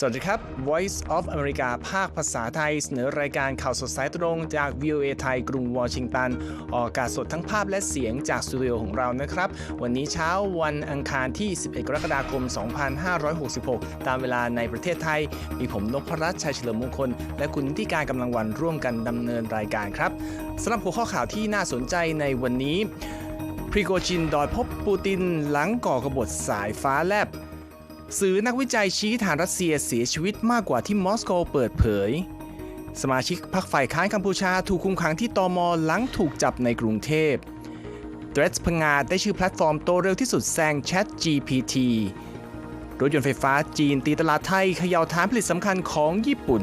สวัสดีครับ Voice of America ภาคภาษาไทย เสนอรายการข่าวสดสายตรงจาก VOA ไทย กรุงวอชิงตัน ออกอากาศสดทั้งภาพและเสียงจากสตูดิโอของเรานะครับ วันนี้เช้าวันอังคารที่ 11 กรกฎาคม 2566 ตามเวลาในประเทศไทย มีผมนพรัตน์ชัยเฉลิมมงคล และคุณนิติการกำลังวันร่วมกันดำเนินรายการครับสำหรับหัวข้อข่าวที่น่าสนใจในวันนี้พริโกชินดอยพบปูตินหลังก่อกบฏสายฟ้าแลบ สื่อนักวิจัยชี้ฐานรัสเซียเสียชีวิตมากกว่าที่มอสโกเปิดเผย สมาชิกพรรคฝ่ายค้านกัมพูชาถูกคุมขังที่ตอมอหลังถูกจับในกรุงเทพ t h r e a d s พงาดได้ชื่อแพลตฟอร์มโตเร็วที่สุดแซง Chat GPT รถยนต์ไฟฟ้าจีนตีตลาดไทยเขย่าฐานผลิตสำคัญของญี่ปุ่น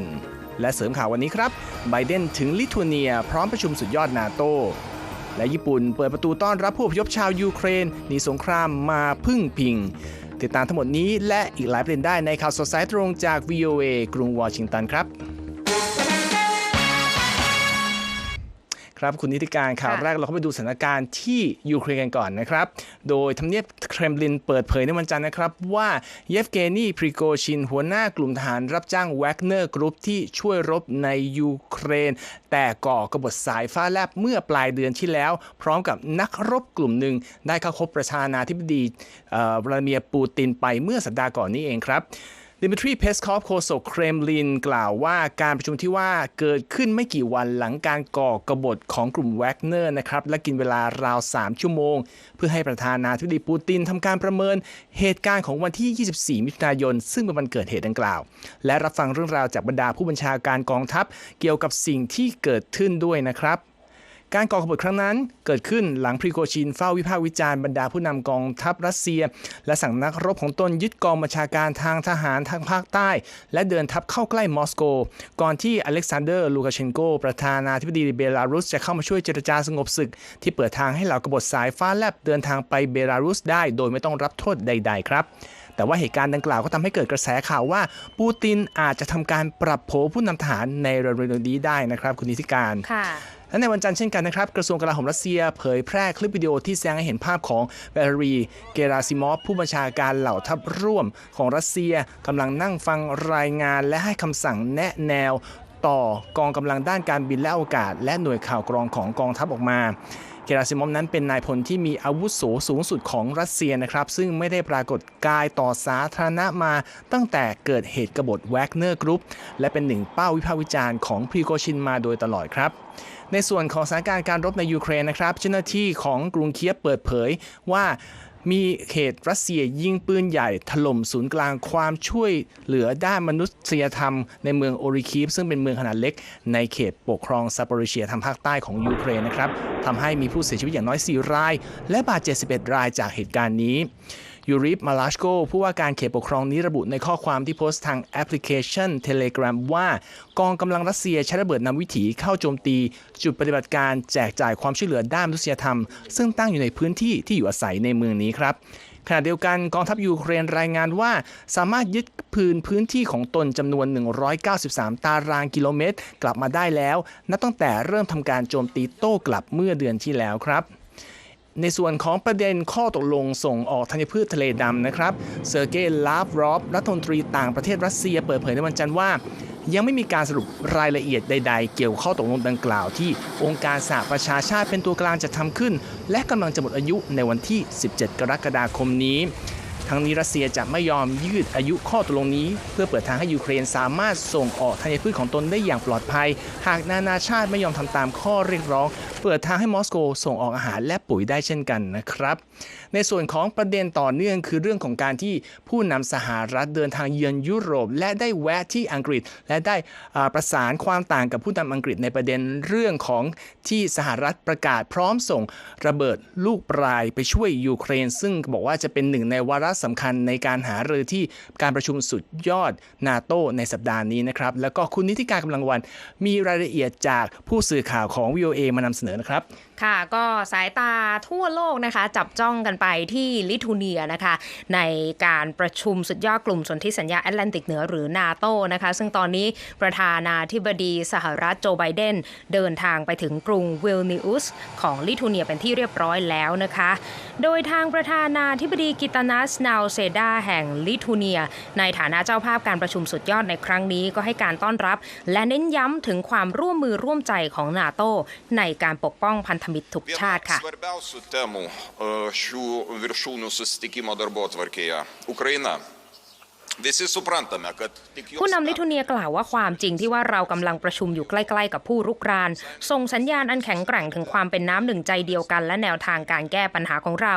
และเสริมข่าววันนี้ครับ ไบเดนถึงลิทัวเนียพร้อมประชุมสุดยอดนาโต และญี่ปุ่นเปิดประตูต้อนรับผู้อพยพชาวยูเครนหนีสงครามมาพึ่งพิง ติดตามทั้งหมดนี้และอีกหลายประเด็นได้ในข่าวสดสายตรงจาก VOA กรุงวอชิงตันครับ ครับคุณนิติการข่าวค่ะแรกเราเข้าไปดูสถานการณ์ที่ยูเครนกันก่อนนะครับ โดยทำเนียบเครมลินเปิดเผยในวันจันทร์นะครับ ว่าเยฟเกนีพริโกชิน หัวหน้ากลุ่มทหารรับจ้างแวกเนอร์กรุ๊ปที่ช่วยรบในยูเครน แต่ก่อกบฏสายฟ้าแลบเมื่อปลายเดือนที่แล้ว พร้อมกับนักรบกลุ่มหนึ่งได้เข้าพบประธานาธิบดีเอ่อวลาดิเมียร์ปูตินไปเมื่อสัปดาห์ก่อนนี้เองครับ ดิมิทรี เพสคอฟ โฆษกเครมลินกล่าวว่าการประชุมที่ว่าเกิดขึ้นไม่กี่วันหลังการก่อกบฏของกลุ่มแวกเนอร์นะครับ และกินเวลาราว 3 ชั่วโมง เพื่อให้ประธานาธิบดีปูตินทำการประเมินเหตุการณ์ของวันที่ 24 มิถุนายน ซึ่งเป็นวันเกิดเหตุดังกล่าว และรับฟังเรื่องราวจากบรรดาผู้บัญชาการกองทัพ เกี่ยวกับสิ่งที่เกิดขึ้นด้วยนะครับ การก่อขบฏครั้งนั้นเกิดขึ้นหลังพริโกชินเฝ้าวิพากษ์วิจารณ์บรรดาผู้นำกองทัพรัสเซีย และสั่งนักรบของตนยึดกองบัญชาการทางทหารทางภาคใต้ และเดินทัพเข้าใกล้มอสโก ก่อนที่อเล็กซานเดอร์ ลูกาเชนโก ประธานาธิบดีเบลารุสจะเข้ามาช่วยเจรจาสงบศึก ที่เปิดทางให้เหล่ากบฏสายฟ้าแลบเดินทางไปเบลารุสได้ โดยไม่ต้องรับโทษใด ๆ ครับ แต่ว่าเหตุการณ์ดังกล่าวก็ทำให้เกิดกระแสข่าวว่า ปูตินอาจจะทำการปรับโผผู้นำทหารในเร็วๆนี้ได้นะครับ คุณนิติการค่ะและในวันจันทร์เช่นกันนะครับ กระทรวงกลาโหมรัสเซียเผยแพร่คลิปวิดีโอที่แสดงให้เห็นภาพของเบลารีเกราซิมอฟผู้บัญชาการเหล่าทัพร่วมของรัสเซียกำลังนั่งฟังรายงานและให้คำสั่งแนะแนว ต่อกองกำลังด้านการบินและอากาศ และหน่วยข่าวกรองของกองทัพออกมาเกราซิมอฟนั้นเป็นนายพลที่มีอาวุโสสูงสุดของรัสเซียนะครับ ซึ่งไม่ได้ปรากฏกายต่อสาธารณะมาตั้งแต่เกิดเหตุกบฏแวกเนอร์กรุ๊ปและเป็นหนึ่งเป้าวิพากษ์วิจารณ์ของพรีโกชินมาโดยตลอดครับ ในส่วนของสถานการณ์การรบในยูเครนนะครับ เจ้าหน้าที่ของกรุงเคียฟเปิดเผยว่า มีเขตรัสเซียยิงปืนใหญ่ถล่มศูนย์กลางความช่วยเหลือด้านมนุษยธรรมในเมืองโอริคีฟซึ่งเป็นเมืองขนาดเล็ก ในเขตปกครองซาปอริเชียทางภาคใต้ของยูเครนนะครับทำให้มีผู้เสียชีวิตอย่างน้อย 4 ราย และบาดเจ็บ11 รายจากเหตุการณ์นี้ ยูริฟมาลาชโกผู้ว่าการเขตปกครองนี้ระบุในข้อความที่โพสต์ทางแอปพลิเคชัน Telegram ว่ากองกำลังรัสเซียใช้ระเบิดนำวิถีเข้าโจมตี จุดปฏิบัติการแจกจ่ายความช่วยเหลือด้านมนุษยธรรม ซึ่งตั้งอยู่ในพื้นที่ที่อยู่อาศัยในเมืองนี้ครับขณะเดียวกันกองทัพยูเครนรายงานว่า สามารถยึดพื้นพื้นที่ของตนจำนวน 193 ตารางกิโลเมตร กลับมาได้แล้ว นับตั้งแต่เริ่มทำการโจมตีโต้กลับเมื่อเดือนที่แล้วครับ ในส่วนของประเด็นข้อตกลงส่งออกธัญพืชทะเลดำนะครับ เซอร์เกย์ลาฟรอฟรัฐมนตรีต่างประเทศรัสเซียเปิดเผยในวันจันทร์ว่า ยังไม่มีการสรุปรายละเอียดใด ๆ เกี่ยวข้อตกลงดังกล่าวที่องค์การสหประชาชาติเป็นตัวกลางจะทำขึ้น และกำลังจะหมดอายุในวันที่ 17 กรกฎาคมนี้ ทั้งนี้รัสเซียจะไม่ยอมยืดอายุข้อตกลงนี้ เพื่อเปิดทางให้ยูเครนสามารถส่งออกธัญพืชของตนได้อย่างปลอดภัย หากนานาชาติไม่ยอมทำตามข้อเรียกร้อง เปิดทางให้มอสโกส่งออกอาหารและปุ๋ยได้เช่นกันนะครับ ในส่วนของประเด็นต่อเนื่องคือเรื่องของการที่ผู้นำสหรัฐเดินทางเยือนยุโรป และได้แวะที่อังกฤษ และได้ประสานความต่างกับผู้นำอังกฤษในประเด็นเรื่องของที่สหรัฐประกาศพร้อมส่งระเบิดลูกปลายไปช่วยยูเครน ซึ่งบอกว่าจะเป็นหนึ่งในวาระสำคัญในการหารือที่การประชุมสุดยอดนาโตในสัปดาห์นี้นะครับ แล้วก็คุณนิติการกำลังวันมีรายละเอียดจากผู้สื่อข่าวของ VOA มานำเสนอนะครับ ค่ะก็สายตาทั่วโลกนะคะ จับจ้องกันไปที่ลิทัวเนียนะคะ ในการประชุมสุดยอดกลุ่มสนธิสัญญาแอตแลนติกเหนือหรือนาโตนะคะ ซึ่งตอนนี้ประธานาธิบดีสหรัฐโจไบเดน เดินทางไปถึงกรุงวิลนิอุสของลิทัวเนียเป็นที่เรียบร้อยแล้วนะคะ โดยทางประธานาธิบดีกิตานัสนาวเซดาแห่งลิทัวเนีย ในฐานะเจ้าภาพการประชุมสุดยอดในครั้งนี้ก็ให้การต้อนรับ และเน้นย้ำถึงความร่วมมือร่วมใจของนาโตในการปกป้องพันธมิตรทุกชาติค่ะ svarbiausių temų e, šių viršūnių susitikimo darbo atvarkėje - Ukraina. ผู้นำลิทัวเนียกล่าวว่าความจริงที่ว่าเรากำลังประชุมอยู่ใกล้ๆกับผู้รุกราน ส่งสัญญาณอันแข็งแกร่งถึงความเป็นน้ำหนึ่งใจเดียวกัน และแนวทางการแก้ปัญหาของเรา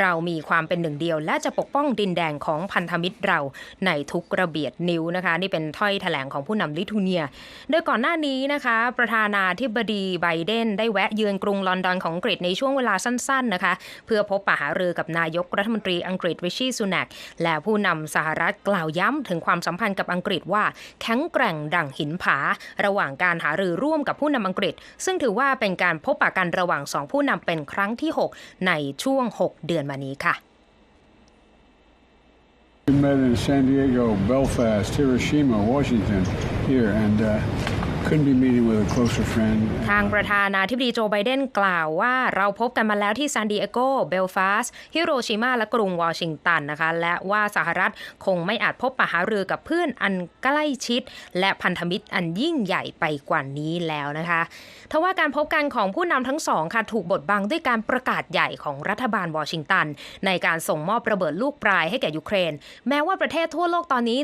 เรามีความเป็นหนึ่งเดียว และจะปกป้องดินแดนของพันธมิตรเราในทุกระเบียดนิ้วนะคะ นี่เป็นถ้อยแถลงของผู้นำลิทัวเนีย โดยก่อนหน้านี้นะคะ ประธานาธิบดีไบเดนได้แวะเยือนกรุงลอนดอนของอังกฤษในช่วงเวลาสั้นๆนะคะ เพื่อพบปะหารือกับนายกรัฐมนตรีอังกฤษริชี่ซูนักและผู้นำสหรัฐกล่าวย้ำถึงความสัมพันธ์กับอังกฤษว่าแข็งแกร่งดั่งหินผา ระหว่างการหารือร่วมกับผู้นำอังกฤษ ซึ่งถือว่าเป็นการพบปะกันระหว่างสองผู้นำเป็นครั้งที่ 6 ในช่วง 6 เดือนมานี้ค่ะ We met in San Diego, Belfast, Hiroshima, Washington, here, and uh, ทางประธานาธิบดีโจไบเดนกล่าวว่าเราพบกันมาแล้วที่ซานดิเอโก เบลฟาสฮิโรชิมาและกรุงวอชิงตันนะคะ และว่าสหรัฐคงไม่อาจพบปะหารือกับเพื่อนอันใกล้ชิด และพันธมิตรอันยิ่งใหญ่ไปกว่านี้แล้วนะคะทว่าการพบกันของผู้นำทั้งสองค่ะถูกบดบังด้วยการประกาศใหญ่ของรัฐบาลวอชิงตัน ในการส่งมอบระเบิดลูกปลายให้แก่ยูเครน แม้ว่าประเทศทั่วโลกตอนนี้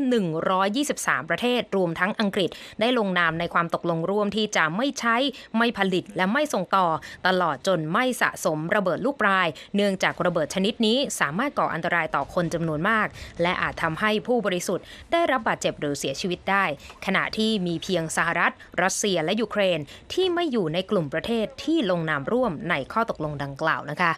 123 ประเทศรวมทั้งอังกฤษได้ลงนามในความตกลงร่วมที่จะไม่ใช้ไม่ผลิตและไม่ส่งต่อ ตลอดจนไม่สะสมระเบิดลูกปลาย เนื่องจากระเบิดชนิดนี้สามารถก่ออันตรายต่อคนจำนวนมาก และอาจทำให้ผู้บริสุทธิ์ ได้รับบาดเจ็บหรือเสียชีวิตได้ ขณะที่มีเพียงสหรัฐ รัสเซียและยูเครน ที่ไม่อยู่ในกลุ่มประเทศที่ลงนามร่วมในข้อตกลงดังกล่าวนะคะ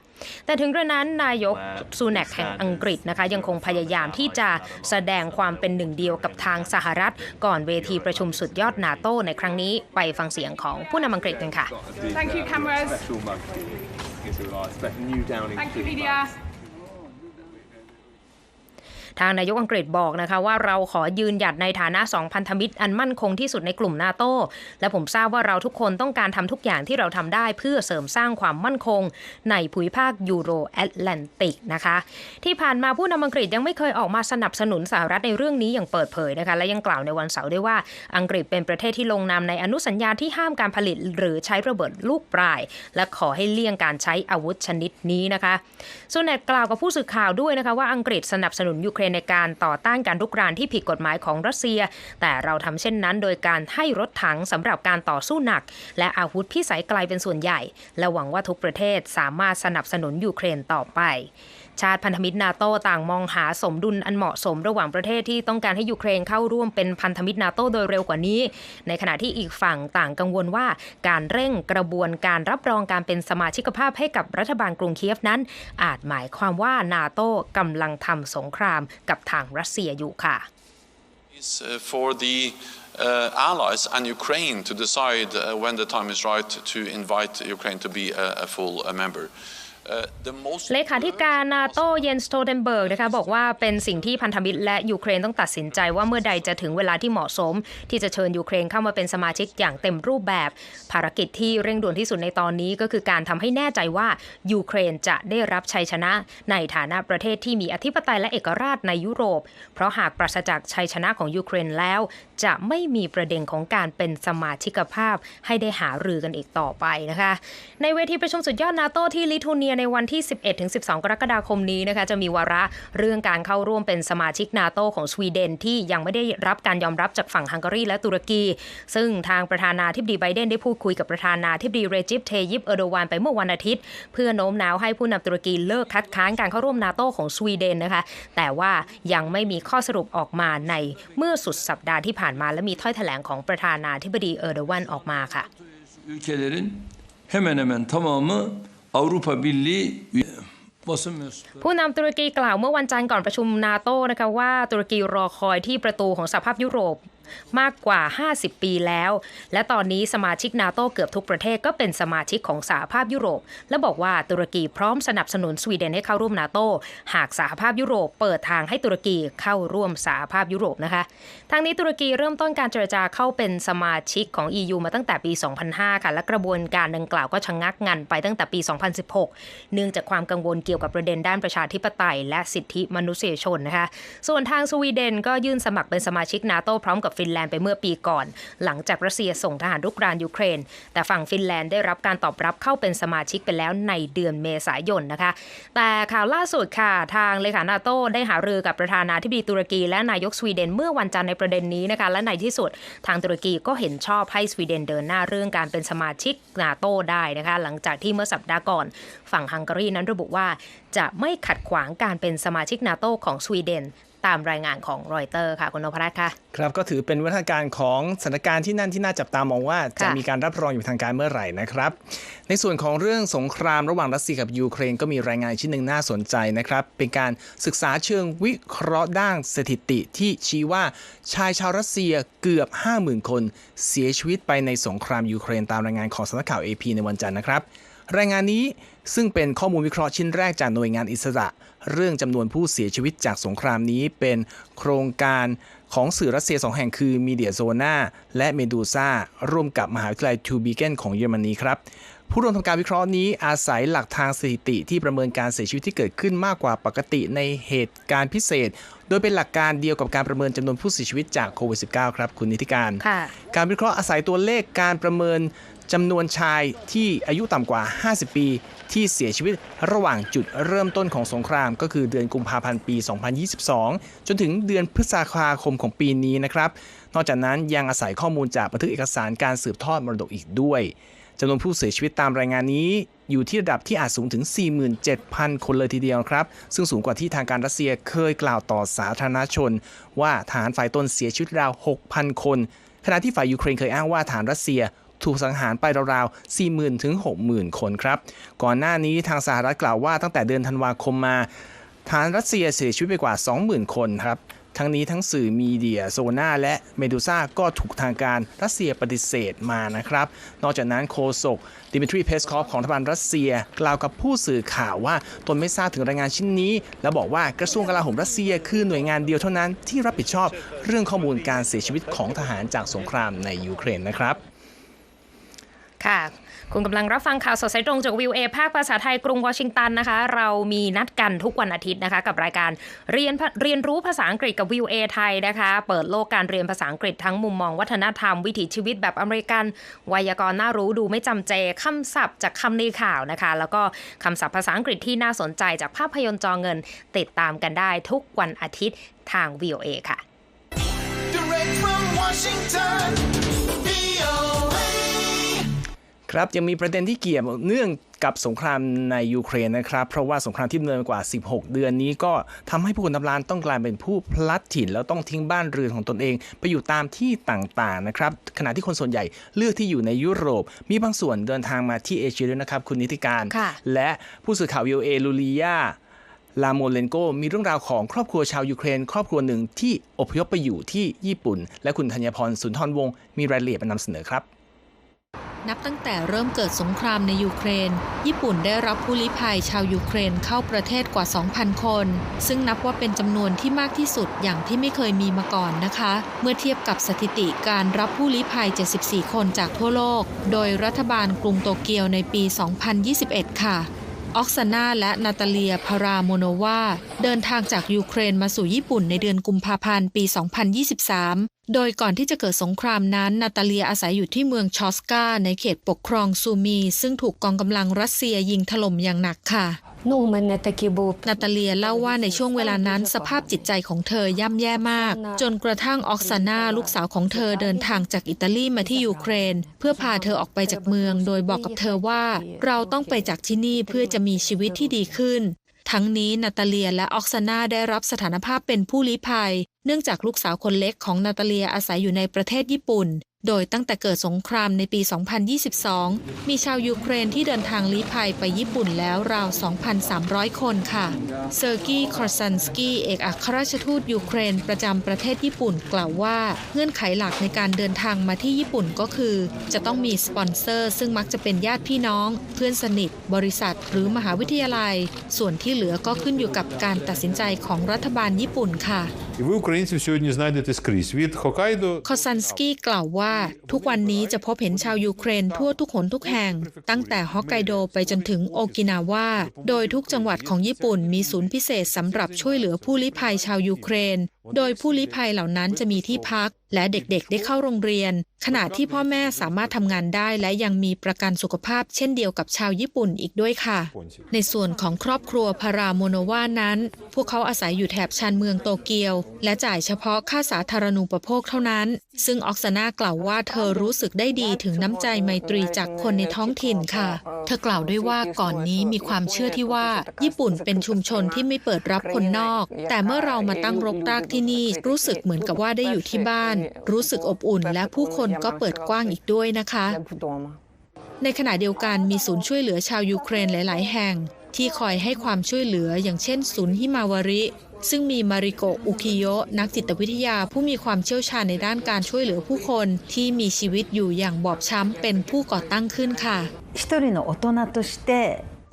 แต่ถึงกระนั้นนายกซูแนกแห่งอังกฤษนะคะยังคงพยายามที่จะแสดงความเป็นหนึ่งเดียวกับทางสหรัฐ ก่อนเวทีประชุมสุดยอดนาโตในครั้งนี้ไปฟังเสียงของผู้นำอังกฤษกันค่ะ Thank you, cameras. Special mug for you. It's a nice, but new Downing Thank you, Street media. ทางนายกอังกฤษบอกนะคะว่าเราขอยืนหยัดในฐานะสองพันธมิตรอันมั่นคงที่สุดในกลุ่มนาโตและผมทราบว่าเราทุกคนต้องการทำทุกอย่างที่เราทำได้เพื่อเสริมสร้างความมั่นคง ในภูมิภาคยูโรแอตแลนติกนะคะที่ผ่านมาผู้นำอังกฤษยังไม่เคยออกมาสนับสนุนสหรัฐในเรื่องนี้อย่างเปิดเผยนะคะและยังกล่าวในวันเสาร์ด้วยว่าอังกฤษเป็นประเทศที่ลงนามในอนุสัญญาที่ห้ามการผลิต หรือใช้ระเบิดลูกปลาย และขอให้เลี่ยงการใช้อาวุธชนิดนี้นะคะส่วนเนตกล่าวกับผู้สื่อข่าวด้วยนะคะว่าอังกฤษสนับสนุนยูเครนในการต่อต้านการรุกรานที่ผิดกฎหมายของรัสเซีย แต่เราทำเช่นนั้นโดยการให้รถถังสำหรับการต่อสู้หนัก และอาวุธพิสัยไกลเป็นส่วนใหญ่ และหวังว่าทุกประเทศสามารถสนับสนุนยูเครนต่อไป ชาติพันธมิตรนาโตต่างมองหาสมดุลอันเหมาะสมระหว่างประเทศที่ต้องการให้ยูเครนเข้าร่วมเป็นพันธมิตรนาโตโดยเร็วกว่านี้ ในขณะที่อีกฝั่งต่างกังวลว่า การเร่งกระบวนการรับรองการเป็นสมาชิกภาพให้กับรัฐบาลกรุงเคียฟนั้น อาจหมายความว่านาโตกำลังทำสงครามกับทางรัสเซียอยู่ค่ะ for the uh, allies and Ukraine to decide uh, when the time is right to invite Ukraine to be a, a full uh, member. เลขาธิการนาโตเยนสโตเดนเบิร์กนะคะบอกว่าเป็นสิ่งที่พันธมิตรและยูเครนต้องตัดสินใจว่าเมื่อใดจะถึงเวลาที่เหมาะสม ที่จะเชิญยูเครนเข้ามาเป็นสมาชิกอย่างเต็มรูปแบบ ภารกิจที่เร่งด่วนที่สุดในตอนนี้ก็คือการทำให้แน่ใจว่ายูเครนจะได้รับชัยชนะ ในฐานะประเทศที่มีอธิปไตยและเอกราชในยุโรป เพราะหากปราศจากชัยชนะของยูเครนแล้ว จะไม่มีประเด็นของการเป็นสมาชิกภาพ ให้ได้หารือกันอีกต่อไปนะคะ ในเวทีประชุมสุดยอดนาโตที่ลิทัวเนียในวันที่ 11-12 กรกฎาคมนี้นะคะจะมีวาระเรื่องการเข้าร่วมเป็นสมาชิกนาโตของสวีเดนที่ยังไม่ได้รับการยอมรับจากฝั่งฮังการีและตุรกี ซึ่งทางประธานาธิบดีไบเดนได้พูดคุยกับประธานาธิบดีเรจิปเทยิปเอโดวานไปเมื่อวันอาทิตย์ เพื่อโน้มน้าวให้ผู้นำตุรกีเลิกคัดค้านการเข้าร่วมนาโตของสวีเดนนะคะแต่ว่ายังไม่มีข้อสรุปออกมาในเมื่อสุดสัปดาห์ที่ผ่านมาและมีถ้อยแถลงของประธานาธิบดีเออร์โดวานออกมาค่ะ ülkelerin hemen hemen tamamı Avrupa Birliği ผู้นำตุรกีกล่าวเมื่อวันจันทร์ก่อนประชุมนาโตนะคะว่าตุรกีรอคอยที่ประตูของสหภาพยุโรป มากกว่า 50 ปีแล้ว และตอนนี้สมาชิกนาโตเกือบทุกประเทศก็เป็นสมาชิกของสหภาพยุโรป และบอกว่าตุรกีพร้อมสนับสนุนสวีเดนให้เข้าร่วมนาโตหากสหภาพยุโรปเปิดทางให้ตุรกีเข้าร่วมสหภาพยุโรปนะคะทางนี้ตุรกีเริ่มต้นการเจรจาเข้าเป็นสมาชิกของ EU มาตั้งแต่ปี 2005 ค่ะ และกระบวนการดังกล่าวก็ชะงงักงันไปตั้งแต่ปี 2016 เนื่องจากความกังวลเกี่ยวกับประเด็นด้านประชาธิปไตย และสิทธิมนุษยชนนะคะ ส่วนทางสวีเดนก็ยื่นสมัครเป็นสมาชิกนาโตพร้อมกับฟินแลนด์ไปเมื่อปีก่อน หลังจากรัสเซียส่งทหารรุกรานยูเครน แต่ฝั่งฟินแลนด์ได้รับการตอบรับเข้าเป็นสมาชิกไปแล้วในเดือนเมษายนนะคะ แต่ข่าวล่าสุดค่ะ ทางเลขานาโตได้หารือกับประธานาธิบดีตุรกี และนายกสวีเดนเมื่อวันจันทร์ในประเด็นนี้นะคะและในที่สุดทางตุรกีก็เห็นชอบให้สวีเดนเดินหน้าเรื่องการเป็นสมาชิกนาโต้ได้นะคะหลังจากที่เมื่อสัปดาห์ก่อนฝั่งฮังการีนั้นระบุว่าจะไม่ขัดขวางการเป็นสมาชิกนาโตของสวีเดน ตามรายงานของรอยเตอร์ค่ะคุณนพรัตน์ค่ะ ครับก็ถือเป็นวัฒนการของสถานการณ์ที่นั่นที่น่าจับตามองว่าจะค่ะมีการรับรองอย่างเป็นทางการเมื่อไหร่นะครับ ในส่วนของเรื่องสงครามระหว่างรัสเซียกับยูเครนก็มีรายงานชิ้นหนึ่งน่าสนใจนะครับ เป็นการศึกษาเชิงวิเคราะห์ด้านสถิติที่ชี้ว่าชายชาวรัสเซียเกือบ 50,000 คน เสียชีวิตไปในสงครามยูเครนตามรายงานของสำนักข่าว AP ในวันจันทร์นะครับรายงานนี้ซึ่งเป็นข้อมูลวิเคราะห์ชิ้นแรกจากหน่วยงานอิสระ เรื่องจำนวนผู้เสียชีวิตจากสงครามนี้เป็นโครงการของสื่อรัสเซียสองแห่งคือมีเดียโซนาและเมดูซาร่วมกับมหาวิทยาลัยทูบีเกนของเยอรมนีครับผู้ร่วมทำการวิเคราะห์นี้อาศัยหลักทางสถิติที่ประเมินการเสียชีวิตที่เกิดขึ้นมากกว่าปกติในเหตุการณ์พิเศษ โดยเป็นหลักการเดียวกับการประเมินจำนวนผู้เสียชีวิตจากโควิด -19 ครับคุณนิติการ การวิเคราะห์อาศัยตัวเลขการประเมินจำนวนชายที่อายุต่ำกว่า 50 ปี ที่เสียชีวิตระหว่างจุดเริ่มต้นของสงคราม ก็คือเดือนกุมภาพันธ์ปี 2022 จนถึงเดือนพฤษภาคมของปีนี้นะครับ นอกจากนั้นยังอาศัยข้อมูลจากบันทึกเอกสารการสืบทอดมรดกอีกด้วยจำนวนผู้เสียชีวิตตามรายงานนี้ อยู่ที่ระดับที่อาจสูงถึง 47,000 คนเลยทีเดียวครับ ซึ่งสูงกว่าที่ทางการรัสเซียเคยกล่าวต่อสาธารณชน ว่าทหารฝ่ายตนเสียชีวิตราว 6,000 คน ขณะที่ฝ่ายยูเครนเคยอ้างว่าฐานรัสเซีย ถูกสังหารไปราวๆ 40,000 ถึง 60,000 คนครับ ก่อนหน้านี้ทางสหรัฐกล่าวว่าตั้งแต่เดือนธันวาคมมาฐานรัสเซียเสียชีวิตไปกว่า 20,000 คนครับทั้งนี้ทั้งสื่อมีเดียโซนาและเมดูซ่าก็ถูกทางการรัสเซียปฏิเสธมานะครับ นอกจากนั้นโฆษกดิมิทรีเพสคอฟของรัฐบาลรัสเซีย กล่าวกับผู้สื่อข่าวว่าตนไม่ทราบถึงรายงานชิ้นนี้ และบอกว่ากระทรวงกลาโหมรัสเซียคือหน่วยงานเดียวเท่านั้นที่รับผิดชอบเรื่องข้อมูลการเสียชีวิตของทหารจากสงครามในยูเครนนะครับ ค่ะ คุณกำลังรับฟังข่าวสดสายตรงจากวิวเอภาคภาษาไทยกรุงวอชิงตันนะคะ เรามีนัดกันทุกวันอาทิตย์นะคะ กับรายการเรียนเรียนรู้ภาษาอังกฤษกับวิวเอไทยนะคะ เปิดโลกการเรียนภาษาอังกฤษทั้งมุมมองวัฒนธรรมวิถีชีวิตแบบอเมริกัน ไวยากรณ์น่ารู้ดูไม่จำเจคำศัพท์จากคำในข่าวนะคะ แล้วก็คำศัพท์ภาษาอังกฤษที่น่าสนใจจากภาพยนตร์จอเงิน ติดตามกันได้ทุกวันอาทิตย์ทาง VOA ค่ะ Direct from Washington, ครับยังมีประเด็นที่เกี่ยวเนื่องกับสงครามในยูเครนนะครับ เพราะว่าสงครามที่ดำเนินมากว่า 16 เดือนนี้ก็ทำให้ผู้คนทำลานต้องกลายเป็นผู้พลัดถิ่น แล้วต้องทิ้งบ้านเรือนของตนเอง ไปอยู่ตามที่ต่างๆนะครับขณะที่คนส่วนใหญ่เลือกที่อยู่ในยุโรป มีบางส่วนเดินทางมาที่เอเชียด้วยนะครับ คุณนิติการค่ะและผู้สื่อข่าววิวเอลูลิยาลาโมเลนโกมีเรื่องราวของครอบครัวชาวยูเครน ครอบครัวหนึ่งที่อพยพไปอยู่ที่ญี่ปุ่น และคุณธัญพรสุนทรวงศ์มีรายละเอียดมานำเสนอครับ นับตั้งแต่เริ่มเกิดสงครามในยูเครน ญี่ปุ่นได้รับผู้ลี้ภัยชาวยูเครนเข้าประเทศกว่า 2,000 คน ซึ่งนับว่าเป็นจำนวนที่มากที่สุดอย่างที่ไม่เคยมีมาก่อนนะคะ เมื่อเทียบกับสถิติการรับผู้ลี้ภัย 74 คนจากทั่วโลก โดยรัฐบาลกรุงโตเกียวในปี 2021 ค่ะออกซาน่าและนาตาเลียพาราโมโนวาเดินทางจากยูเครนมาสู่ญี่ปุ่นในเดือนกุมภาพันธ์ปี 2023 โดยก่อนที่จะเกิดสงครามนั้น นาตาเลียอาศัยอยู่ที่เมืองชอสกาในเขตปกครองซูมี ซึ่งถูกกองกำลังรัสเซียยิงถล่มอย่างหนักค่ะนาตาเลียเล่าว่าในช่วงเวลานั้นสภาพจิตใจของเธอย่ำแย่มาก จนกระทั่งออกซาน่าลูกสาวของเธอเดินทางจากอิตาลีมาที่ยูเครน เพื่อพาเธอออกไปจากเมือง โดยบอกกับเธอว่า เราต้องไปจากที่นี่เพื่อจะมีชีวิตที่ดีขึ้น ทั้งนี้นาตาเลียและออกซาน่าได้รับสถานภาพเป็นผู้ลี้ภัย เนื่องจากลูกสาวคนเล็กของนาตาเลียอาศัยอยู่ในประเทศญี่ปุ่น โดยตั้งแต่เกิดสงครามในปี 2022 มีชาวยูเครนที่เดินทางลี้ภัยไปญี่ปุ่นแล้วราว 2,300 คนค่ะเซอร์กี้คอร์ซันสกี้เอกอัครราชทูตยูเครนประจำประเทศญี่ปุ่นกล่าวว่า เงื่อนไขหลักในการเดินทางมาที่ญี่ปุ่นก็คือ จะต้องมีสปอนเซอร์ ซึ่งมักจะเป็นญาติพี่น้อง เพื่อนสนิท บริษัท หรือมหาวิทยาลัย ส่วนที่เหลือก็ขึ้นอยู่กับการตัดสินใจของรัฐบาลญี่ปุ่นค่ะ українців сьогодні знайдете скрізь від Хокайдо คอซันสกี้กล่าวว่า ทุกวันนี้จะพบเห็นชาวยูเครนทั่วทุกหนทุกแห่ง ตั้งแต่ฮอกไกโดไปจนถึงโอกินาวาโดยทุกจังหวัดของญี่ปุ่นมีศูนย์พิเศษสำหรับช่วยเหลือผู้ลี้ภัยชาวยูเครน โดยผู้ลี้ภัยเหล่านั้นจะมีที่พัก และเด็กๆ ได้เข้าโรงเรียน ขณะที่พ่อแม่สามารถทำงานได้ และยังมีประกันสุขภาพ เช่นเดียวกับชาวญี่ปุ่นอีกด้วยค่ะ ในส่วนของครอบครัวพาราโมโนวานั้น พวกเขาอาศัยอยู่แถบชานเมืองโตเกียว และจ่ายเฉพาะค่าสาธารณูปโภคเท่านั้น ซึ่งออกซานากล่าวว่าเธอรู้สึกได้ดีถึงน้ำใจไมตรีจากคนในท้องถิ่นค่ะ เธอกล่าวด้วยว่าก่อนนี้มีความเชื่อที่ว่า ญี่ปุ่นเป็นชุมชนที่ไม่เปิดรับคนนอก แต่เมื่อเรามาตั้งรกรากที่นี่รู้สึกเหมือนกับว่าได้อยู่ที่บ้าน รู้สึกอบอุ่นและผู้คนก็เปิดกว้างอีกด้วยนะคะ ในขณะเดียวกันมีศูนย์ช่วยเหลือชาวยูเครนหลาย ๆ แห่ง ที่คอยให้ความช่วยเหลืออย่างเช่นศูนย์ฮิมาวาริ ซึ่งมีมาริโกอุคิโยนักจิตวิทยาผู้มีความเชี่ยวชาญในด้านการช่วยเหลือผู้คนที่มีชีวิตอยู่อย่างบอบช้ำเป็นผู้ก่อตั้งขึ้นค่ะ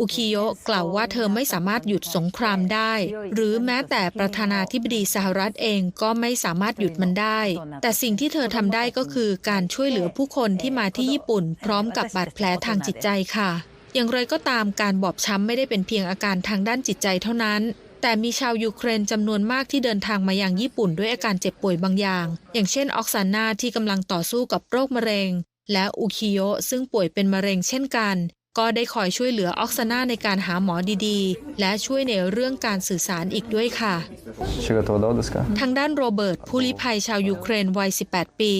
อุคิโยกล่าวว่าเธอไม่สามารถหยุดสงครามได้ หรือแม้แต่ประธานาธิบดีสหรัฐเองก็ไม่สามารถหยุดมันได้ แต่สิ่งที่เธอทำได้ก็คือการช่วยเหลือผู้คนที่มาที่ญี่ปุ่น พร้อมกับบาดแผลทางจิตใจค่ะ อย่างไรก็ตามการบอบช้ำไม่ได้เป็นเพียงอาการทางด้านจิตใจเท่านั้น แต่มีชาวยูเครนจำนวนมากที่เดินทางมายังญี่ปุ่นด้วยอาการเจ็บป่วยบางอย่าง อย่างเช่นออกซาน่าที่กำลังต่อสู้กับโรคมะเร็ง และอุคิโยะซึ่งป่วยเป็นมะเร็งเช่นกัน ก็ได้คอยช่วยเหลือออกซาน่าในการหาหมอดีๆ และช่วยในเรื่องการสื่อสารอีกด้วยค่ะ ทางด้านโรเบิร์ตผู้ลี้ภัยชาวยูเครนวัย 18 ปี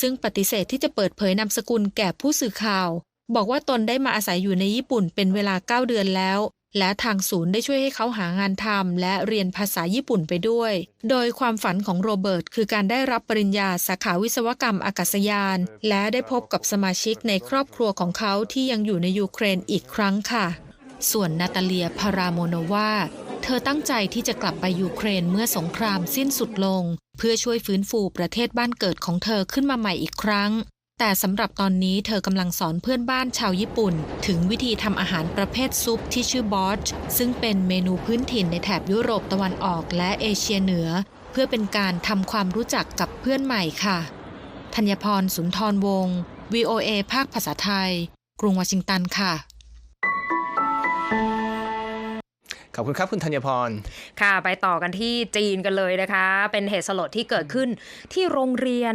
ซึ่งปฏิเสธที่จะเปิดเผยนามสกุลแก่ผู้สื่อข่าว บอกว่าตนได้มาอาศัยอยู่ในญี่ปุ่นเป็นเวลา 9 เดือนแล้ว และทางศูนย์ได้ช่วยให้เขาหางานทำและเรียนภาษาญี่ปุ่นไปด้วย โดยความฝันของโรเบิร์ตคือการได้รับปริญญาสาขาวิศวกรรมอากาศยาน และได้พบกับสมาชิกในครอบครัวของเขาที่ยังอยู่ในยูเครนอีกครั้งค่ะ ส่วนนาตาเลียพารามโนวาเธอตั้งใจที่จะกลับไปยูเครนเมื่อสงครามสิ้นสุดลง เพื่อช่วยฟื้นฟูประเทศบ้านเกิดของเธอขึ้นมาใหม่อีกครั้ง แต่สำหรับตอนนี้เธอกำลังสอนเพื่อนบ้านชาวญี่ปุ่น ถึงวิธีทำอาหารประเภทซุปที่ชื่อบอชซึ่งเป็นเมนูพื้นถิ่นในแถบยุโรปตะวันออกและเอเชียเหนือ เพื่อเป็นการทำความรู้จักกับเพื่อนใหม่ค่ะธัญพรสุนทรวงศ์ VOA ภาคภาษาไทย กรุงวอชิงตันค่ะ อบคุณครับคุณธัญพร ค่ะ ไปต่อกันที่จีนกันเลยนะคะ เป็นเหตุสลดที่เกิดขึ้นที่โรงเรียน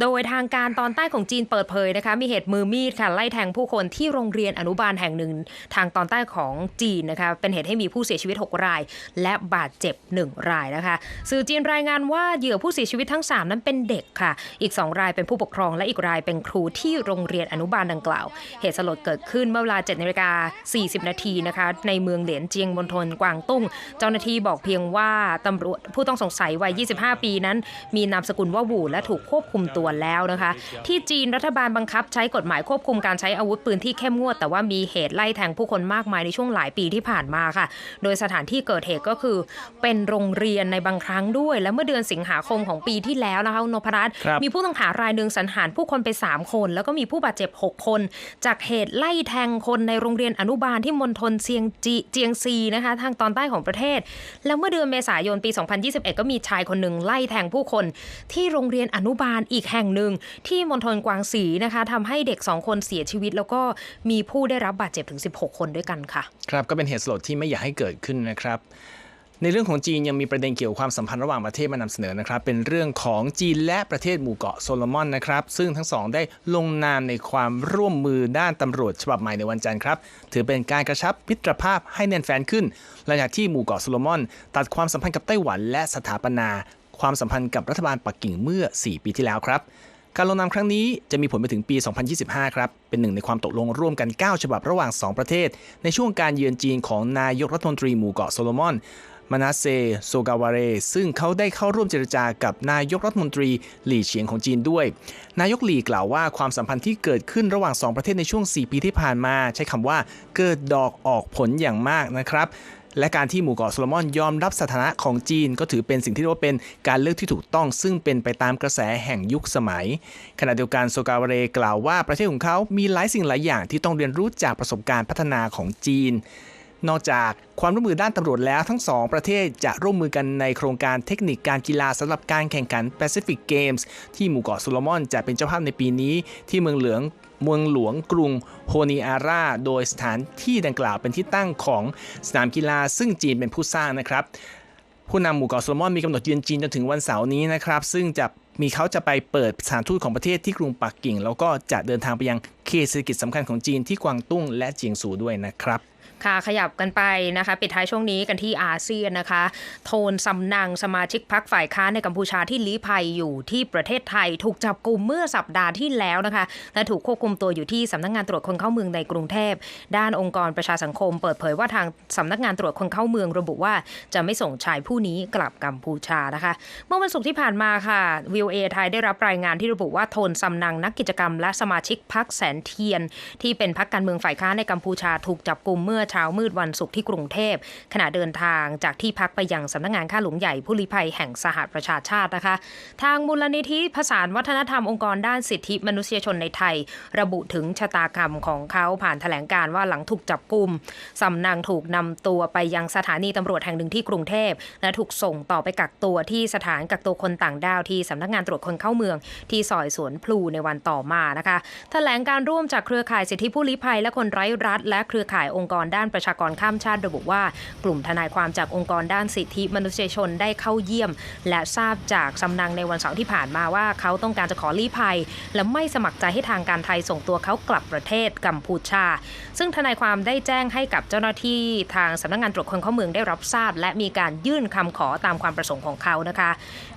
โดยทางการตอนใต้ของจีนเปิดเผยนะคะ มีเหตุมือมีดค่ะไล่แทงผู้คนที่โรงเรียนอนุบาลแห่งหนึ่ง ทางตอนใต้ของจีนนะคะ เป็นเหตุให้มีผู้เสียชีวิต 6 ราย และบาดเจ็บ 1 รายนะคะ สื่อจีนรายงานว่าเหยื่อผู้เสียชีวิตทั้ง 3 นั้นเป็นเด็กค่ะ อีก 2 รายเป็นผู้ปกครอง และอีกรายเป็นครูที่โรงเรียนอนุบาลดังกล่าว เหตุสลดเกิดขึ้นเมื่อเวลา7นาฬิกา40นาทีนะคะ ในเมืองเหลียนเจียงมณฑลกวางตุ้ง เจ้าหน้าที่บอกเพียงว่าตำรวจผู้ต้องสงสัยวัย 25 ปีนั้น มีนามสกุลว่าหวูและถูกควบคุมตัวแล้วนะคะ ที่จีนรัฐบาลบังคับใช้กฎหมายควบคุมการใช้อาวุธปืนที่เข้มงวด แต่ว่ามีเหตุไล่แทงผู้คนมากมายในช่วงหลายปีที่ผ่านมาค่ะ โดยสถานที่เกิดเหตุก็คือ เป็นโรงเรียนในบางครั้งด้วย และเมื่อเดือนสิงหาคมของปีที่แล้วนะคะคุณนพรัตน์ครับมีผู้ต้องหารายหนึ่งสังหารผู้คนไป 3 คน แล้วก็มีผู้บาดเจ็บ 6 คน จากเหตุไล่แทงคนในโรงเรียนอนุบาลที่มณฑลเซียงจีเจียงซีนะคะทางตอนใต้ของประเทศ แล้วเมื่อเดือนเมษายนปี 2021 ก็มีชายคนหนึ่งไล่แทงผู้คน ที่โรงเรียนอนุบาลอีกแห่งหนึ่งที่มณฑลกวางสีนะคะทำให้เด็ก 2 คนเสียชีวิต แล้วก็มีผู้ได้รับบาดเจ็บถึง 16 คนด้วยกันค่ะ ครับก็เป็นเหตุสลดที่ไม่อยากให้เกิดขึ้นนะครับ ในเรื่องของจีนยังมีประเด็นเกี่ยวกับความสัมพันธ์ระหว่างประเทศมานำเสนอนะครับ เป็นเรื่องของจีนและประเทศหมู่เกาะโซโลมอนนะครับ ซึ่งทั้งสองได้ลงนามในความร่วมมือด้านตำรวจฉบับใหม่ในวันจันทร์ครับ ถือเป็นการกระชับมิตรภาพให้แน่นแฟนขึ้น หลังจากที่หมู่เกาะโซโลมอน ตัดความสัมพันธ์กับไต้หวัน และสถาปนา ความสัมพันธ์กับรัฐบาลปักกิ่งเมื่อ 4 ปีที่แล้วครับการลงนามครั้งนี้จะมีผลไปถึงปี 2025 ครับ เป็นหนึ่งในความตกลงร่วมกัน 9 ฉบับระหว่าง 2 ประเทศ ในช่วงการเยือนจีนของนายกรัฐมนตรีหมู่เกาะโซโลมอน มานาเซโซกาวาเรซึ่งเขาได้เข้าร่วมเจรจากับนายกรัฐมนตรีหลี่เฉียงของจีนด้วย นายกหลี่กล่าวว่าความสัมพันธ์ที่เกิดขึ้นระหว่าง 2 ประเทศในช่วง 4 ปีที่ผ่านมา ใช้คำว่าเกิดดอกออกผลอย่างมากนะครับและการที่หมู่เกาะโซโลมอนยอมรับสถานะของจีน ก็ถือเป็นสิ่งที่เรียกว่าเป็นการเลือกที่ถูกต้อง ซึ่งเป็นไปตามกระแสแห่งยุคสมัย ขณะเดียวกันโซกาวาเรกล่าวว่าประเทศของเขามีหลายสิ่งหลายอย่างที่ต้องเรียนรู้จากประสบการณ์พัฒนาของจีน นอกจากความร่วมมือด้านตำรวจแล้วทั้งสองประเทศจะร่วมมือกันในโครงการเทคนิคการกีฬาสำหรับการแข่งขัน Pacific Games ที่หมู่เกาะโซโลมอนจะเป็นเจ้าภาพในปีนี้ที่เมืองเหลืองเมืองหลวงกรุงโฮนีอาราโดยสถานที่ดังกล่าวเป็นที่ตั้งของสนามกีฬาซึ่งจีนเป็นผู้สร้างนะครับ ผู้นำหมู่เกาะโซโลมอนมีกำหนดเยือนจีนจนถึงวันเสาร์นี้นะครับ ซึ่งจะมีเขาจะไปเปิดสถานทูตของประเทศที่กรุงปักกิ่ง แล้วก็จะเดินทางไปยังเขตเศรษฐกิจสำคัญของจีนที่กวางตุ้งและเจียงซูด้วยนะครับ ค่ะขยับกันไปนะคะปิดท้ายช่วงนี้กันที่อาเซียนนะคะ โทนซำนังสมาชิกพักฝ่ายค้านในกัมพูชาที่ลี้ภัยอยู่ที่ประเทศไทย ถูกจับกลุ่มเมื่อสัปดาห์ที่แล้วนะคะและถูกควบคุมตัวอยู่ที่สำนักงานตรวจคนเข้าเมืองในกรุงเทพ ด้านองค์กรประชาสังคม เปิดเผยว่าทางสำนักงานตรวจคนเข้าเมืองระบุว่าจะไม่ส่งชายผู้นี้กลับกัมพูชานะคะ เมื่อวันศุกร์ที่ผ่านมาค่ะวิวเอไทยได้รับรายงานที่ระบุว่าโทนซำนังนักกิจกรรม และสมาชิกพักแสนเทียน ที่เป็นพักการเมืองฝ่ายค้านในกัมพูชาถูกจับกลุ่มเมื่อเช้ามืดวันศุกร์ที่กรุงเทพขณะเดินทางจากที่พักไปยังสำนักงานข้าหลวงใหญ่ผู้ลี้ภัยแห่งสหประชาชาตินะคะ ทางมูลนิธิผสานวัฒนธรรมองค์กรด้านสิทธิมนุษยชนในไทย ระบุถึงชะตากรรมของเขาผ่านแถลงการว่าหลังถูกจับกลุ่มสำนังถูกนำตัวไปยังสถานีตำรวจแห่งหนึ่งที่กรุงเทพและถูกส่งต่อไปกักตัวที่สถานกักตัวคนต่างด้าวที่สำนักงานตรวจคนเข้าเมือง ที่ซอยสวนพลูในวันต่อมานะคะ แถลงการร่วมจากเครือข่ายสิทธิผู้ลี้ภัยและคนไร้รัฐ และเครือข่ายองค์กรด้านประชากรข้ามชาติระบุว่า กลุ่มทนายความจากองค์กรด้านสิทธิมนุษยชนได้เข้าเยี่ยม และทราบจากสำนักในวันเสาร์ที่ผ่านมาว่าเขาต้องการจะขอลี้ภัย และไม่สมัครใจให้ทางการไทยส่งตัวเขากลับประเทศกัมพูชา ซึ่งทนายความได้แจ้งให้กับเจ้าหน้าที่ทางสำนักงานตรวจคนเข้าเมืองได้รับทราบ และมีการยื่นคำขอตามความประสงค์ของเขานะคะ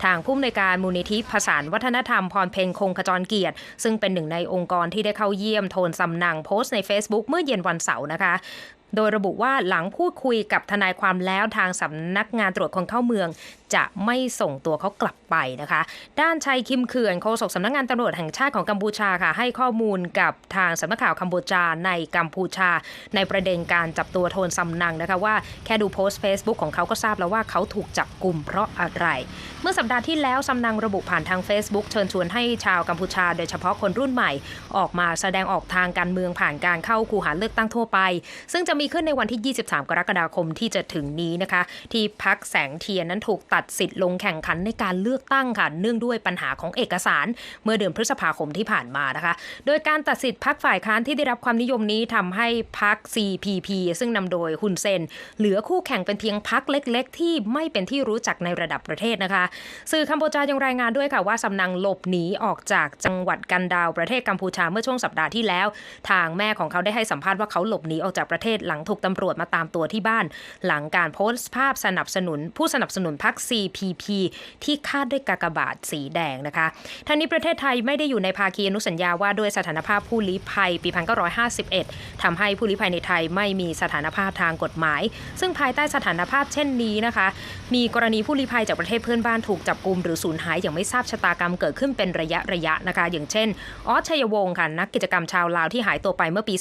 ทางผู้อำนวยการมูลนิธิผสาวัฒนธรรมพรเพนคงขจรเกียรติ ซึ่งเป็นหนึ่งในองค์กรที่ได้เข้าเยี่ยมโทนสำนังโพสต์ใน Facebook เมื่อเย็นวันเสาร์นะคะโดยระบุว่าหลังพูดคุยกับทนายความแล้วทางสำนักงานตรวจคนเข้าเมืองจะไม่ส่งตัวเขากลับไปนะคะ ด้านชัยคิมเขื่อนโฆษกสำนักงานตำรวจแห่งชาติของกัมพูชาค่ะ ให้ข้อมูลกับทางสำนักข่าวกัมพูชาในกัมพูชา ในประเด็นการจับตัวโทนซำนังนะคะว่าแค่ดูโพสต์ Facebook ของเขาก็ทราบแล้วว่าเขาถูกจับกลุ่มเพราะอะไร เมื่อสัปดาห์ที่แล้วซำนังระบุผ่านทาง Facebook เชิญชวนให้ชาวกัมพูชา โดยเฉพาะคนรุ่นใหม่ ออกมาแสดงออกทางการเมืองผ่านการเข้าคูหาเลือกตั้งทั่วไป ซึ่งจะมีขึ้นในวันที่ 23 กรกฎาคมที่จะถึงนี้นะคะ ที่พักแสงเทียนนั้นถูกตัดัดสิทธิ์ลงแข่งขันในการเลือกตั้งค่ะเนื่องด้วยปัญหาของเอกสารเมื่อเดือนพฤษภาคมที่ผ่านมานะคะ โดยการตัดสิทธิ์พักฝ่ายค้านที่ได้รับความนิยมนี้ทำให้พัก CPP ซึ่งนำโดยฮุนเซน เหลือคู่แข่งเป็นเพียงพักเล็ก ๆ ที่ไม่เป็นที่รู้จักในระดับประเทศนะคะ สื่อกัมพูชายังรายงานด้วยค่ะว่าสำนังหลบหนีออกจากจังหวัดกันดาวประเทศกัมพูชาเมื่อช่วงสัปดาห์ที่แล้ว ทางแม่ของเขาได้ให้สัมภาษณ์ว่าเขาหลบหนีออกจากประเทศหลังถูกตำรวจมาตามตัวที่บ้าน หลังการโพสต์ภาพสนับสนุน ผู้สนับสนุนพรรค CPP ที่คาดด้วยกากบาทสีแดงนะคะทั้งนี้ประเทศไทยไม่ได้อยู่ในภาคีอนุสัญญาว่าด้วยสถานภาพผู้ลี้ภัยปี 1951ทำให้ผู้ลี้ภัยในไทยไม่มีสถานภาพทางกฎหมาย ซึ่งภายใต้สถานภาพเช่นนี้นะคะ มีกรณีผู้ลี้ภัยจากประเทศเพื่อนบ้านถูกจับกลุมหรือสูญหายอย่างไม่ทราบชะตากรรมเกิดขึ้นเป็นระยะระยะนะคะ อย่างเช่นออสชัยวงศ์ค่ะนักกิจกรรมชาวลาวที่หายตัวไปเมื่อปี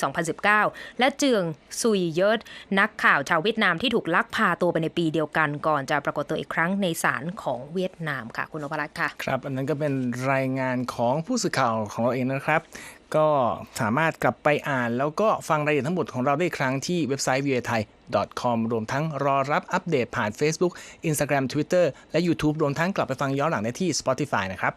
2019 และเจืองซุยเยิร์ดนักข่าวชาวเวียดนามที่ถูกลักพาตัวไปในปีเดียวกันก่อนจะปรากฏตัวอีกครั้งในศาลของเวียดนามค่ะ คุณนพรัตน์ค่ะ ครับ อันนั้นก็เป็นรายงานของผู้สื่อข่าวของเราเองนะครับ ก็สามารถกลับไปอ่าน แล้วก็ฟังรายละเอียดทั้งหมดของเราได้อีกครั้งที่เว็บไซต์ v ี t h a i com รวมทั้งรอรับอัปเดตผ่าน Facebook Instagram Twitter และ YouTube รวมทั้งกลับไปฟังย้อนหลังได้ที่ Spotify นะครับ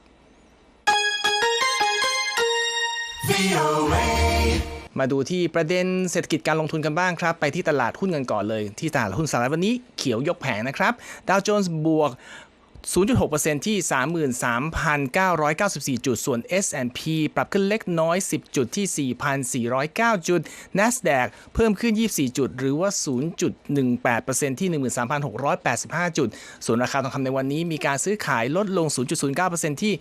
มาดูที่ประเด็นเศรษฐกิจการลงทุนกันบ้างครับ ไปที่ตลาดหุ้นกันก่อนเลย ที่ตลาดหุ้นสหรัฐวันนี้เขียวยกแผงนะครับ ดาวโจนส์บวก 0.6%ที่ 33,994 จุด ส่วน S&P ปรับขึ้นเล็กน้อย 10 จุดที่ 4,409 จุด NASDAQ เพิ่มขึ้น 24 จุด หรือว่า 0.18%ที่ 13,685 จุด ส่วนราคาทองคำในวันนี้มีการซื้อขายลดลง 0.09%ที่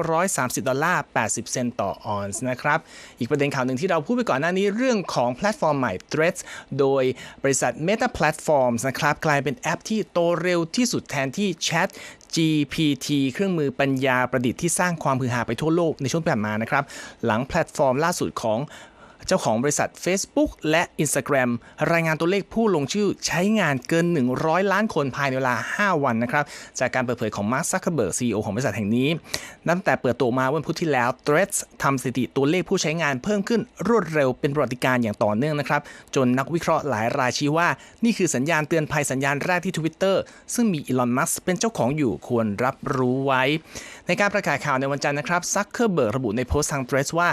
1,930 ดอลลาร์ 80 เซนต์ต่อออนซ์นะครับ อีกประเด็นข่าวหนึ่งที่เราพูดไปก่อนหน้านี้เรื่องของแพลตฟอร์มใหม่ Threads โดยบริษัท Meta Platforms นะครับกลายเป็นแอปที่โตเร็วที่สุดแทนที่ Chat GPT เครื่องมือปัญญาประดิษฐ์ที่สร้างความฮือฮาไปทั่วโลกในช่วงที่ผ่านมานะครับ หลังแพลตฟอร์มล่าสุดของ เจ้าของบริษัท Facebook และ Instagram รายงานตัวเลขผู้ลงชื่อใช้งานเกิน 100 ล้านคนภายในเวลา 5 วันนะครับ จากการเปิดเผยของ Mark Zuckerberg CEO ของบริษัทแห่งนี้ ตั้งแต่เปิดตัวมาวันพุธที่แล้ว Threads ทำสถิติตัวเลขผู้ใช้งานเพิ่มขึ้นรวดเร็วเป็นประวัติการณ์อย่างต่อเนื่องนะครับ จนนักวิเคราะห์หลายรายชี้ว่า นี่คือสัญญาณเตือนภัยสัญญาณแรกที่ Twitter ซึ่งมีอีลอน มัสเป็นเจ้าของอยู่ควรรับรู้ไว้ ในการประกาศข่าวในวันจันทร์นะครับซักเคอร์เบิร์กระบุในโพสต์ทาง Threads ว่า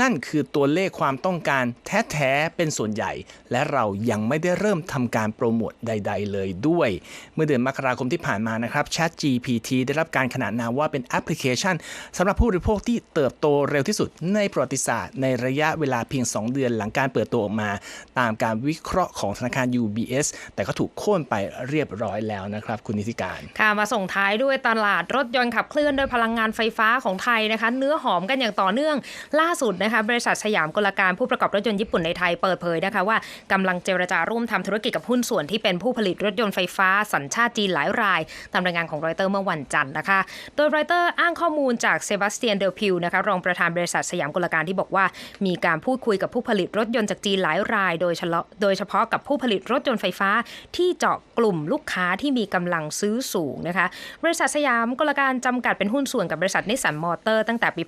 นั่นคือตัวเลขความต้องการแท้ๆเป็นส่วนใหญ่ และเรายังไม่ได้เริ่มทำการโปรโมทใด ๆ เลยด้วย เมื่อเดือนมกราคมที่ผ่านมานะครับ Chat GPT ได้รับการขนานนามว่าเป็นแอปพลิเคชันสำหรับผู้บริโภคที่เติบโตเร็วที่สุดในประวัติศาสตร์ ในระยะเวลาเพียง 2 เดือนหลังการเปิดตัวออกมา ตามการวิเคราะห์ของธนาคาร UBS แต่ก็ถูกโค่นไปเรียบร้อยแล้วนะครับคุณนิติการค่ะมาส่งท้ายด้วยตลาดรถยนต์ขับเคลื่อนโดยพลังงานไฟฟ้าของไทยนะคะ เนื้อหอมกันอย่างต่อเนื่องล่าสุดนะคะบริษัทสยามกลการผู้ประกอบรถยนต์ญี่ปุ่นในไทยเปิดเผยนะคะว่ากำลังเจรจาร่วมทำธุรกิจกับหุ้นส่วนที่เป็นผู้ผลิตรถยนต์ไฟฟ้าสัญชาติจีนหลายราย ตามรายงานของรอยเตอร์เมื่อวันจันทร์นะคะ โดยรอยเตอร์อ้างข้อมูลจากเซบาสเตียนเดลพิวนะคะรองประธานบริษัทสยามกลการที่บอกว่า มีการพูดคุยกับผู้ผลิตรถยนต์จากจีนหลายราย โดยเฉพาะโดยเฉพาะกับผู้ผลิตรถยนต์ไฟฟ้า ที่เจาะกลุ่มลูกค้าที่มีกำลังซื้อสูงนะคะ บริษัทสยามกลการจำกัดเป็นหุ้นส่วนกับบริษัทนิสสันมอเตอร์ตั้งแต่ปี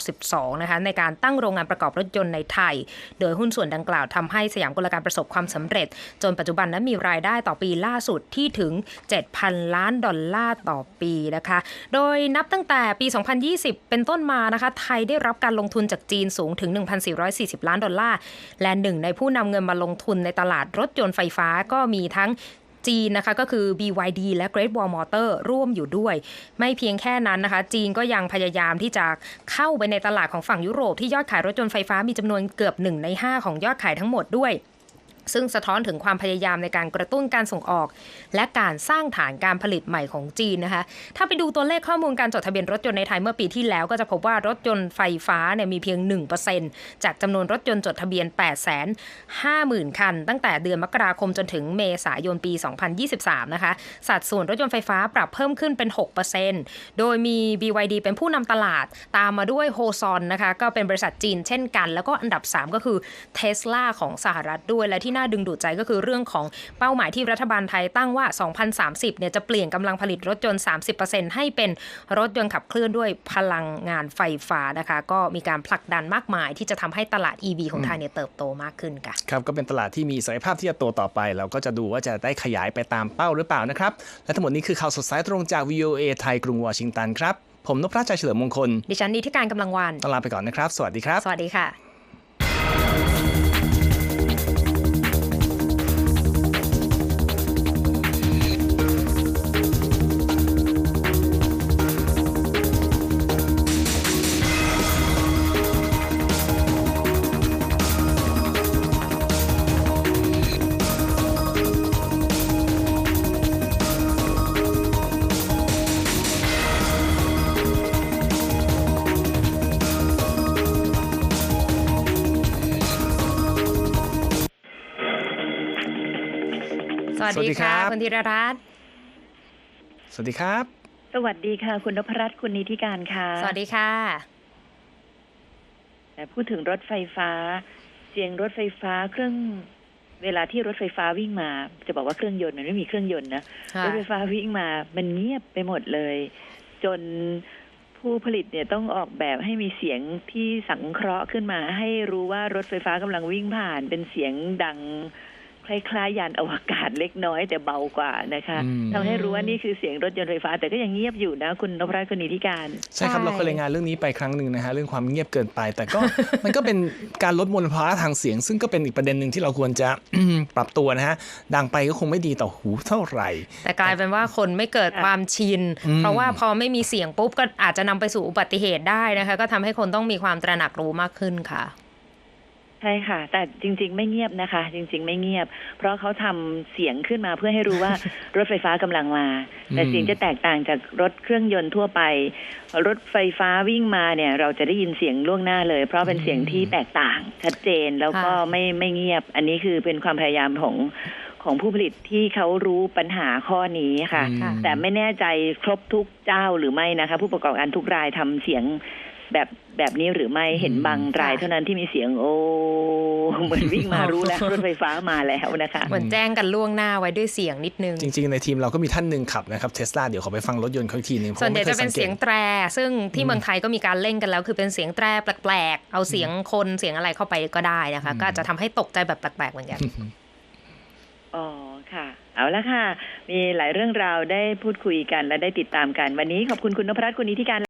1962 นะคะในการตั้งโรงงานประกอบรถยนต์ในไทยโดยหุ้นส่วนดังกล่าวทำให้สยามกลการประสบความสำเร็จ จนปัจจุบันนั้นมีรายได้ต่อปีล่าสุดที่ถึง 7,000 ล้านดอลลาร์ต่อปีนะคะ โดยนับตั้งแต่ปี 2020 เป็นต้นมานะคะ ไทยได้รับการลงทุนจากจีนสูงถึง 1,440 ล้านดอลลาร์ และหนึ่งในผู้นำเงินมาลงทุนในตลาดรถยนต์ไฟฟ้าก็มีทั้ง จีนนะคะก็คือ BYD และ Great Wall Motor ร่วมอยู่ด้วย ไม่เพียงแค่นั้นนะคะ จีนก็ยังพยายามที่จะเข้าไปในตลาดของฝั่งยุโรปที่ยอดขายรถยนต์ไฟฟ้ามีจำนวนเกือบ 1 ใน 5 ของยอดขายทั้งหมดด้วย ซึ่งสะท้อนถึงความพยายามในการกระตุ้นการส่งออก และการสร้างฐานการผลิตใหม่ของจีนนะคะ ถ้าไปดูตัวเลขข้อมูลการจดทะเบียนรถยนต์ในไทยเมื่อปีที่แล้วก็จะพบว่ารถยนต์ไฟฟ้าเนี่ยมีเพียง 1%จากจำนวนรถยนต์จดทะเบียน 8 5 0 0 0 0 คัน ตั้งแต่เดือนมกราคมจนถึงเมษายนปี 2023 นะคะ สัดส่วนรถยนต์ไฟฟ้าปรับเพิ่มขึ้นเป็น 6%โดยมี BYD เป็นผู้นำตลาด ตามมาด้วยโฮซอนนะคะ ก็เป็นบริษัทจีนเช่นกัน แล้วก็อันดับ 3 ก็คือเทสลาของสหรัฐด้วย และที่น่าดึงดูดใจก็คือเรื่องของเป้าหมายที่รัฐบาลไทยตั้งว่า 2030 เนี่ยจะเปลี่ยนกำลังผลิตรถยนต์ 30%ให้เป็นรถยนต์ขับเคลื่อนด้วยพลังงานไฟฟ้านะคะ ก็มีการผลักดันมากมายที่จะทำให้ตลาด EV ของไทยเนี่ยเติบโตมากขึ้นค่ะครับก็เป็นตลาดที่มีศักยภาพที่จะโตต่อไป เราก็จะดูว่าจะได้ขยายไปตามเป้าหรือเปล่านะครับและทั้งหมดนี้คือข่าวสดสายตรงจาก VOA ไทยกรุงวอชิงตันครับผมนพรัชชัยเฉลิมมงคล ดิฉันนิติการกำลังวันต้องลาไปก่อนนะครับ สวัสดีครับ สวัสดีค่ะ วัสสวัสดีดีครัค่ะบคุณธีรรัตน์สวัสดีครับ สวัสดีค่ะ คุณนพรัตน์คุณนิติการค่ะ สวัสดีค่ะแต่พูดถึงรถไฟฟ้า เสียงรถไฟฟ้าเครื่องเวลาที่รถไฟฟ้าวิ่งมา จะบอกว่าเครื่องยนต์มันไม่มีเครื่องยนต์นะค่ะรถไฟฟ้าวิ่งมา มันเงียบไปหมดเลย จนผู้ผลิตเนี่ยต้องออกแบบให้มีเสียงที่สังเคราะห์ขึ้นมา ให้รู้ว่ารถไฟฟ้ากำลังวิ่งผ่าน เป็นเสียงดัง คล้ายๆยานอวกาศเล็กน้อยแต่เบากว่านะคะอืมทำให้รู้ว่านี่คือเสียงรถยนต์ไฟฟ้า แต่ก็ยังเงียบอยู่นะ คุณนพรัตน์คุณนิติการ ใช่ครับเราเคยรายงานเรื่องนี้ไปครั้งหนึ่งนะฮะเรื่องความเงียบเกินไป แต่ก็มันก็เป็นการลดมลภาวะทางเสียง ซึ่งก็เป็นอีกประเด็นหนึ่งที่เราควรจะปรับตัวนะฮะดังไปก็คงไม่ดีต่อหูเท่าไหร่ แต่กลายเป็นว่าคนไม่เกิดความชินอืมเพราะว่าพอไม่มีเสียงปุ๊บก็อาจจะนำไปสู่อุบัติเหตุได้นะคะ ก็ทำให้คนต้องมีความตระหนักรู้มากขึ้นค่ะ ใช่ค่ะ แต่จริง ๆ ไม่เงียบนะคะ จริง ๆ ไม่เงียบ เพราะเขาทำเสียงขึ้นมาเพื่อให้รู้ว่ารถไฟฟ้ากำลังมา แต่อืมเสียงจะแตกต่างจากรถเครื่องยนต์ทั่วไป รถไฟฟ้าวิ่งมาเนี่ย เราจะได้ยินเสียงล่วงหน้าเลย เพราะเป็นเสียงที่แตกต่าง ชัดเจนแล้วก็ค่ะไม่ไม่เงียบ อันนี้คือเป็นความพยายามของของผู้ผลิตที่เขารู้ปัญหาข้อนี้ค่ะอืมแต่ไม่แน่ใจครบทุกเจ้าหรือไม่นะคะ ผู้ประกอบการทุกรายทำเสียง แบบแบบนี้หรือไม่เห็นบางรายเท่านั้นที่มีเสียงโอ้เหมือนวิ่งมารู้แล้วรถไฟฟ้ามาแล้วนะคะเหมือนแจ้งกันล่วงหน้าไว้ด้วยเสียงนิดนึง จริง ๆ ในทีมเราก็มีท่านหนึ่งขับนะครับเทสลาเดี๋ยวขอไปฟังรถยนต์เขาอีกทีหนึงพราส่วนใหญ่ไม่คจะเป็นงกตเสียงแตร ซึ่งที่เมืองไทยก็มีการเล่นกันแล้ว คือเป็นเสียงแตรแปลกๆเอาเสียงคนเสียงอะไรเข้าไปก็ได้นะคะก็อาจจะทำให้ตกใจแบบแปลกๆเหมือนกันอ๋อค่ะเอาละค่ะ มีหลายเรื่องราวได้พูดคุยกันและได้ติดตามกัน วันนี้ขอบคุณคุณนพรัตน์คุณนิติการ